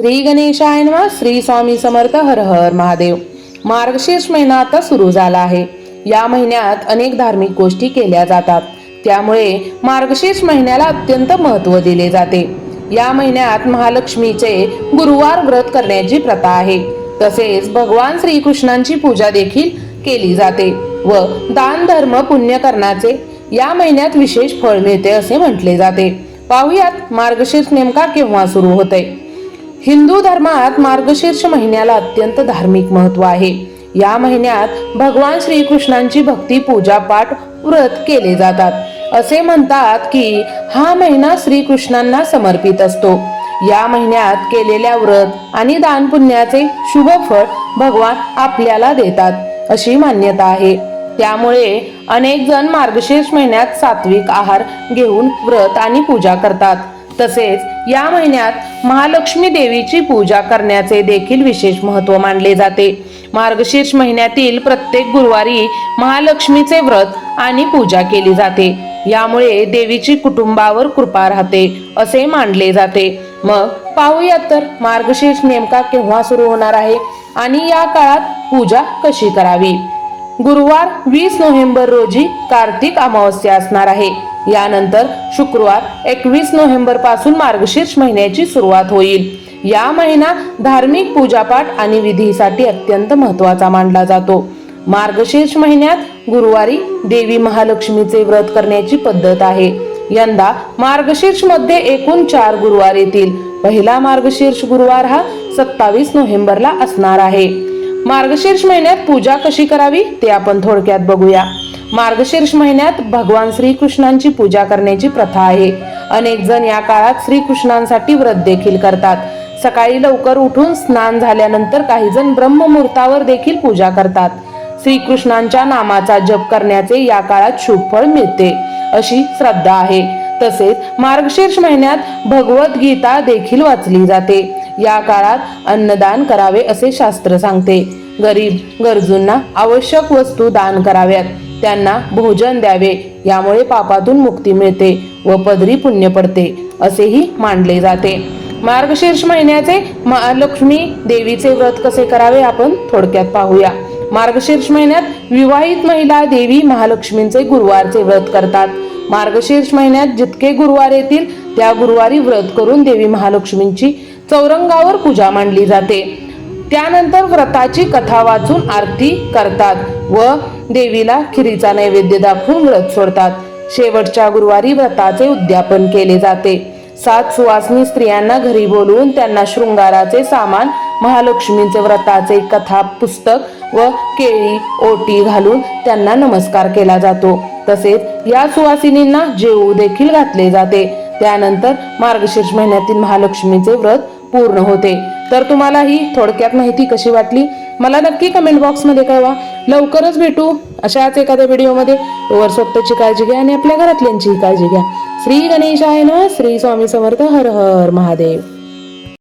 श्री गणेशाय नमः श्री स्वामी समर्थ हर हर महादेव. मार्गशीर्ष महिना आता सुरू झाला आहे. या महिन्यात अनेक धार्मिक गोष्टी केल्या जातात. त्यामुळे मार्गशीर्ष महिन्याला अत्यंत महत्त्व दिले जाते. या महिन्यात महालक्ष्मीचे गुरुवार व्रत करण्याची प्रथा आहे. तसेच भगवान श्रीकृष्णांची पूजा देखील केली जाते व दान धर्म पुण्य करण्याचे या महिन्यात विशेष फळ मिळते असे म्हटले जाते. पाहुयात मार्गशीर्ष नेमका केव्हा सुरू होते हिंदू धर्मात मार्गशीर्ष महिन्याला अत्यंत धार्मिक महत्त्व आहे. या महिन्यात भगवान श्रीकृष्णांची भक्ती पूजा पाठ व्रत केले जातात. असे म्हणतात की हा महिना श्रीकृष्णांना समर्पित असतो. या महिन्यात केलेल्या व्रत आणि दान पुण्याचे शुभ फळ भगवान आपल्याला देतात अशी मान्यता आहे. त्यामुळे अनेक जण मार्गशीर्ष महिन्यात सात्विक आहार घेऊन व्रत आणि पूजा करतात. तसेच या महिन्यात महालक्ष्मी देवीची पूजा करण्याचे देखील विशेष महत्त्व मानले जाते. मार्गशीर्ष महिन्यातील प्रत्येक गुरुवारी महालक्ष्मीचे व्रत आणि पूजा केली जाते. यामुळे देवीची कुटुंबावर कृपा राहते असे मानले जाते. मग पाहूयात तर मार्गशीर्ष नेमका केव्हा सुरू होणार आहे आणि या काळात पूजा कशी करावी? गुरुवार वीस नोव्हेंबर रोजी कार्तिक अमावस्या असणार आहे. यानंतर शुक्रवार एकवीस नोव्हेंबरपासून मार्गशीर्ष महिन्याची सुरुवात होईल. या महिना धार्मिक पूजापाठ आणि विधीसाठी अत्यंत महत्त्वाचा मानला जातो. मार्गशीर्ष महिन्यात गुरुवारी देवी महालक्ष्मीचे व्रत करण्याची पद्धत आहे. यंदा मार्गशीर्षमध्ये एकूण चार गुरुवार येतील. पहिला मार्गशीर्ष गुरुवार हा सत्तावीस नोव्हेंबरला असणार आहे. मार्गशीर्ष महिन्यात पूजा कशी करावी ते आपण थोडक्यात बघूया. मार्गशीर्ष महिन्यात भगवान श्रीकृष्णांची पूजा करण्याची प्रथा आहे. अनेक जण या काळात श्रीकृष्णांसाठी व्रत देखील करतात. सकाळी लवकर उठून स्नान झाल्यानंतर काही जण ब्रह्ममुहूर्तावर देखील पूजा करतात. श्रीकृष्णांच्या नामाचा जप करण्याचे या काळात शुभ फळ मिळते अशी श्रद्धा आहे. तसेच मार्गशीर्ष महिन्यात भगवत गीता देखील वाचली जाते. या काळात अन्नदान करावे असे शास्त्र सांगते. गरीब गरजूंना आवश्यक वस्तू दान कराव्यात. त्यांना भोजन द्यावे. यामुळे पापातून मुक्ती मिळते व पदरी पुण्य पडते असेही मानले जाते. मार्गशीर्ष महिन्याचे महालक्ष्मी देवीचे व्रत कसे करावे आपण थोडक्यात पाहूया. मार्गशीर्ष महिन्यात विवाहित महिला देवी महालक्ष्मींचे गुरुवारचे व्रत करतात. मार्गशीर्ष महिन्यात जितके गुरुवार येतील त्या गुरुवारी व्रत करून देवी महालक्ष्मींची चौरंगावर पूजा मांडली जाते. त्यानंतर व्रताची कथा वाचून आरती करतात व देवीला खिरीचा नैवेद्य दाखवून व्रत सोडतात. शेवटच्या गुरुवारी व्रताचे उद्यापन केले जाते. सात सुवासनी स्त्रियांना घरी बोलवून त्यांना शृंगाराचे सामान महालक्ष्मीचे व्रताचे कथा पुस्तक व केळी ओटी घालून त्यांना नमस्कार केला जातो. तसेच या सुवासिनींना जेवू देखील घातले जाते. त्यानंतर मार्गशीर्ष महिन्यातील महालक्ष्मीचे व्रत पूर्ण होते. तर तुम्हाला ही थोडक्यात माहिती कशी वाटली? मला नक्की कमेंट बॉक्समध्ये कळवा. लवकरच भेटू अशाच एखाद्या व्हिडिओमध्ये वर स्वतःची काळजी घ्या आणि आपल्या घरातल्यांचीही काळजी घ्या. श्री गणेशाय नमः. श्री स्वामी समर्थ. हर हर महादेव.